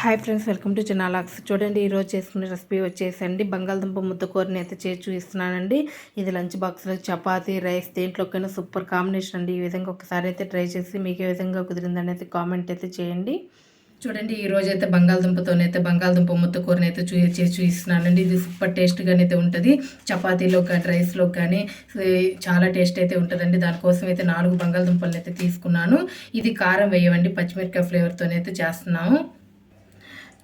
Hi friends welcome to చిన్నాలాక్స్ చూడండి ఈరోజు చేసుకునే రెసిపీ వచ్చేసండి. బంగాళదుంప ముద్దకూరని అయితే చేసి చూపిస్తున్నానండి. ఇది లంచ్ బాక్స్లో చపాతీ రైస్ దేంట్లోకైనా సూపర్ కాంబినేషన్ అండి. ఈ విధంగా ఒకసారి అయితే ట్రై చేసి మీకు ఏ విధంగా కుదిరిందని అయితే కామెంట్ అయితే చేయండి. చూడండి ఈ రోజు అయితే బంగాళదుంపతోనైతే బంగాళదుంప ముద్దకూరని అయితే చూ చేసి చూపిస్తున్నానండి. ఇది సూపర్ టేస్ట్గానైతే ఉంటుంది. చపాతీలో కానీ రైస్లో కానీ చాలా టేస్ట్ అయితే ఉంటుందండి. దానికోసం అయితే నాలుగు బంగాళదుంపలను అయితే తీసుకున్నాను. ఇది కారం వేయవండి. పచ్చిమిరకాయ ఫ్లేవర్తోనైతే చేస్తున్నాము.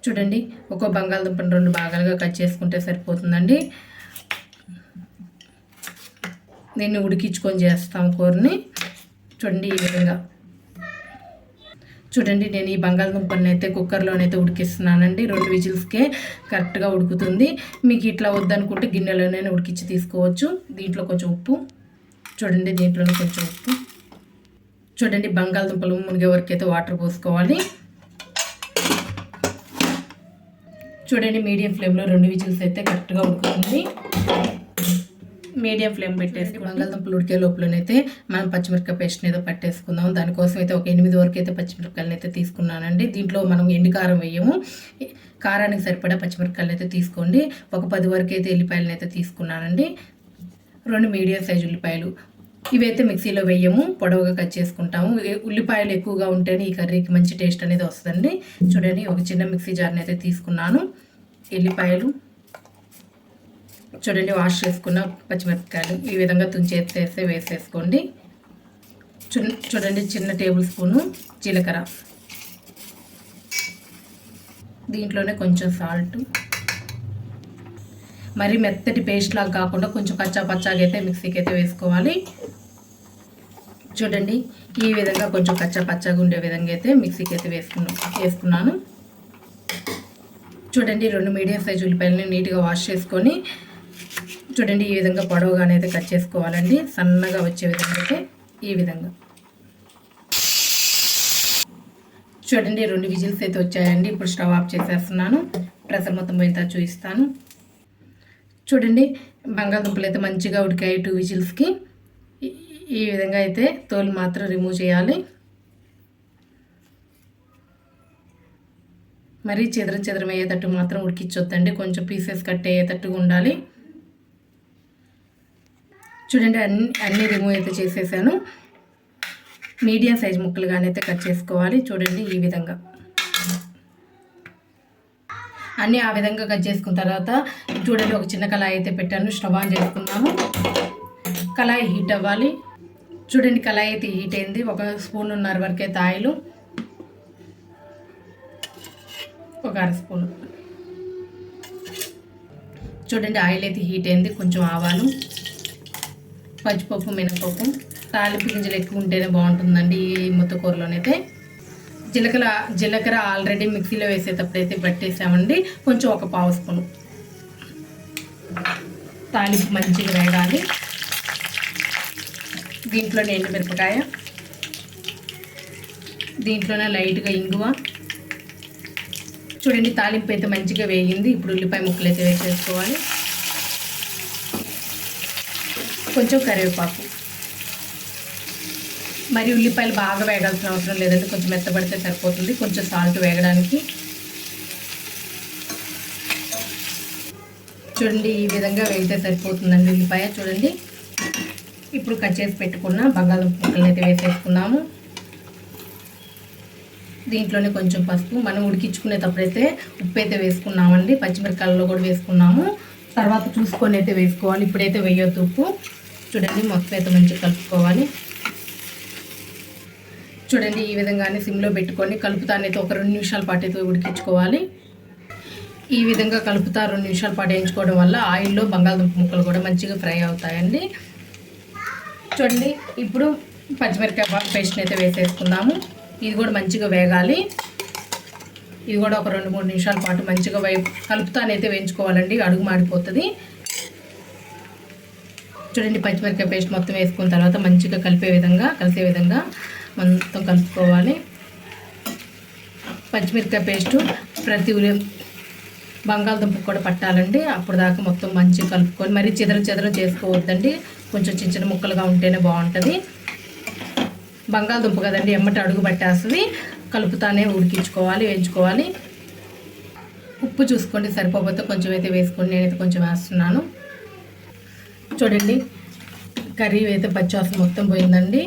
చూడండి ఒక్కో బంగాళదుంపను రెండు భాగాలుగా కట్ చేసుకుంటే సరిపోతుందండి. దీన్ని ఉడికించుకొని చేస్తాం కూరని. చూడండి ఈ విధంగా. చూడండి నేను ఈ బంగాళదుంపలను అయితే కుక్కర్లోనైతే ఉడికిస్తున్నానండి. రెండు విజిల్స్కే కరెక్ట్గా ఉడుకుతుంది. మీకు ఇట్లా వద్దనుకుంటే గిన్నెలోనే ఉడికించి తీసుకోవచ్చు. దీంట్లో కొంచెం ఉప్పు. చూడండి దీంట్లోనే కొంచెం ఉప్పు. చూడండి బంగాళదుంపలు మునిగే వరకు అయితే వాటర్ పోసుకోవాలి. చూడండి మీడియం ఫ్లేమ్లో రెండు విజిల్స్ అయితే కరెక్ట్గా ఉడుకుతుంది. మీడియం ఫ్లేమ్ పెట్టేసి బంగాళదుంపలు ఉడికే లోపలనైతే మనం పచ్చిమిరపకాయ పేస్ట్ ఏదో పట్టేసుకుందాం. దానికోసం అయితే ఒక ఎనిమిది వరకు అయితే పచ్చిమిరపకాయలను అయితే తీసుకున్నానండి. దీంట్లో మనం ఎండు కారం వేయము. కారానికి సరిపడా పచ్చిమిరపకాయలను అయితే తీసుకోండి. ఒక పది వరకు అయితే ఎల్లిపాయలను అయితే తీసుకున్నానండి. రెండు మీడియం సైజు ఉల్లిపాయలు ఇవైతే మిక్సీలో వేయము పొడవుగా కట్ చేసుకుంటాము. ఉల్లిపాయలు ఎక్కువగా ఉంటేనే ఈ కర్రీకి మంచి టేస్ట్ అనేది వస్తుందండి. చూడండి ఒక చిన్న మిక్సీ జార్ని అయితే తీసుకున్నాను. ఎల్లిపాయలు. చూడండి వాష్ చేసుకున్న పచ్చిమిరపకాయలు. ఈ విధంగా తుంచేసేస్తే వేసేసుకోండి. చూడండి చిన్న టేబుల్ స్పూను జీలకర్ర. దీంట్లోనే కొంచెం సాల్ట్. మరి మెత్తటి పేస్ట్ లాగా కాకుండా కొంచెం కచ్చా పచ్చాగా అయితే మిక్సీకి అయితే వేసుకోవాలి. చూడండి ఈ విధంగా కొంచెం కచ్చా పచ్చగా ఉండే విధంగా అయితే మిక్సీకి అయితే వేసుకున్నా వేసుకున్నాను. చూడండి రెండు మీడియం సైజు ఉల్లిపాయలని నీట్గా వాష్ చేసుకొని చూడండి ఈ విధంగా పొడవుగానే అయితే కట్ చేసుకోవాలండి. సన్నగా వచ్చే విధంగా అయితే ఈ విధంగా. చూడండి రెండు విజిల్స్ అయితే వచ్చాయండి. ఇప్పుడు స్టవ్ ఆఫ్ చేసేస్తున్నాను. ప్రెషర్ మొత్తం పోయిన చూపిస్తాను. చూడండి బంగాళదుంపలు అయితే మంచిగా ఉడికాయి టూ విజిల్స్కి. ఈ విధంగా అయితే తోలు మాత్రం రిమూవ్ చేయాలి. మరీ చెదరం చెదరం అయ్యేటట్టు మాత్రం ఉడికించొద్దండి. కొంచెం పీసెస్ కట్ అయ్యేటట్టుగా ఉండాలి. చూడండి అన్ని అన్ని రిమూవ్ అయితే చేసేసాను. మీడియం సైజ్ ముక్కలుగానైతే కట్ చేసుకోవాలి. చూడండి ఈ విధంగా. అన్నీ ఆ విధంగా కట్ చేసుకున్న తర్వాత చూడండి ఒక చిన్న కళాయి అయితే పెట్టాను. స్టవ్ ఆన్ చేసుకున్నాము. కళాయి హీట్ అవ్వాలి. చూడండి కళాయి అయితే హీట్ అయింది. ఒక స్పూన్ ఉన్నర వరకు అయితే ఆయిల్ ఒక అర స్పూన్. చూడండి ఆయిల్ అయితే హీట్ అయింది. కొంచెం ఆవాలు పచ్చిపప్పు మినపప్పు తాలింపు గింజలు ఎక్కువ ఉంటేనే బాగుంటుందండి ఈ ముత్తకూరలోనైతే జీలకర్ర జీలకర్ర ఆల్రెడీ మిక్సీలో వేసేటప్పుడు అయితే పట్టేసామండి. కొంచెం ఒక పావు స్పూను. తాలింపు మంచిగా వేయాలి దీంట్లోనే మిరపకాయ దీంట్లోనే లైట్గా ఇంగువ. చూడండి తాలింపు అయితే మంచిగా వేగింది. ఇప్పుడు ఉల్లిపాయ ముక్కలు అయితే వేసేసుకోవాలి. కొంచెం కరివేపాకు. మరి ఉల్లిపాయలు బాగా వేగాల్సిన అవసరం లేదంటే కొంచెం మెత్తబడితే సరిపోతుంది. కొంచెం సాల్ట్ వేగడానికి. చూడండి ఈ విధంగా వేగితే సరిపోతుందండి ఉల్లిపాయ. చూడండి. ఇప్పుడు కట్ చేసి పెట్టుకున్న బంగాళదుంప ముక్కలు అయితే వేసేసుకున్నాము. దీంట్లోనే కొంచెం పసుపు. మనం ఉడికించుకునేటప్పుడైతే ఉప్పు అయితే వేసుకున్నామండి. పచ్చిమిరకాయలలో కూడా వేసుకున్నాము. తర్వాత చూసుకొని అయితే వేసుకోవాలి. ఇప్పుడైతే వేయొద్దు ఉప్పు. చూడండి మొత్తం అయితే మంచిగా కలుపుకోవాలి. చూడండి ఈ విధంగానే సిమ్లో పెట్టుకొని కలుపుతానైతే ఒక రెండు నిమిషాల పాటు అయితే ఉడికించుకోవాలి. ఈ విధంగా కలుపుతా రెండు నిమిషాల పాటు వేయించుకోవడం వల్ల ఆయిల్లో బంగాళదుంప ముక్కలు కూడా మంచిగా ఫ్రై అవుతాయండి. చూడండి ఇప్పుడు పచ్చిమిరపకాయ పేస్ట్ని అయితే వేసేసుకుందాము. ఇది కూడా మంచిగా వేగాలి. ఇది కూడా ఒక రెండు మూడు నిమిషాల పాటు మంచిగా వై కలుపుతానైతే వేయించుకోవాలండి. అడుగు మాడిపోతుంది. చూడండి పచ్చిమిరపకాయ పేస్ట్ మొత్తం వేసుకున్న తర్వాత మంచిగా కలిపే విధంగా కలిసే విధంగా మొత్తం కలుపుకోవాలి. పచ్చిమిరపకాయ పేస్టు ప్రతి బంగాళదుంప కూడా పట్టాలండి. అప్పుడు దాకా మొత్తం మంచిగా కలుపుకొని మరీ చెదరం చెదరం చేసుకోవద్దండి. కొంచెం చిన్న చిన్న ముక్కలుగా ఉంటేనే బాగుంటుంది. బంగాళదుంప కదండి ఎమ్మటి అడుగు పట్టేస్తుంది. కలుపుతానే ఉడికించుకోవాలి వేయించుకోవాలి. ఉప్పు చూసుకోండి సరిపోతే కొంచెం అయితే వేసుకోండి. నేనైతే కొంచెం వేస్తున్నాను. చూడండి కర్రీ అయితే పచ్చివాసన మొత్తం పోయిందండి.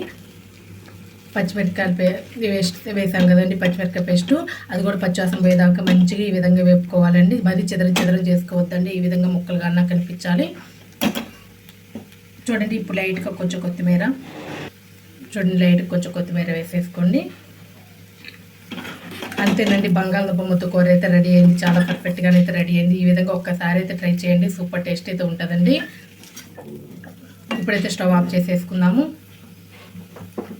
పచ్చిమిరపకాయలు పే వేస్ట్ వేసాం కదండి పచ్చిమిరపకాయ పేస్టు. అది కూడా పచ్చివాసన పోయేదాకా మంచిగా ఈ విధంగా వేపుకోవాలండి. మరీ చెదరం చెదరం చేసుకోవద్దండి. ఈ విధంగా ముక్కలుగా అన్నా కనిపించాలి. చూడండి ఇప్పుడు లైట్గా కొంచెం కొత్తిమీర. చూడండి లైట్గా కొంచెం కొత్తిమీర వేసేసుకోండి. అంతేనండి బంగాళదుంప ముద్ద కూర అయితే రెడీ అయింది. చాలా పర్ఫెక్ట్గా అయితే రెడీ అయింది. ఈ విధంగా ఒక్కసారి అయితే ట్రై చేయండి. సూపర్ టేస్ట్ అయితే ఉంటుందండి. ఇప్పుడైతే స్టవ్ ఆఫ్ చేసేసుకుందాము.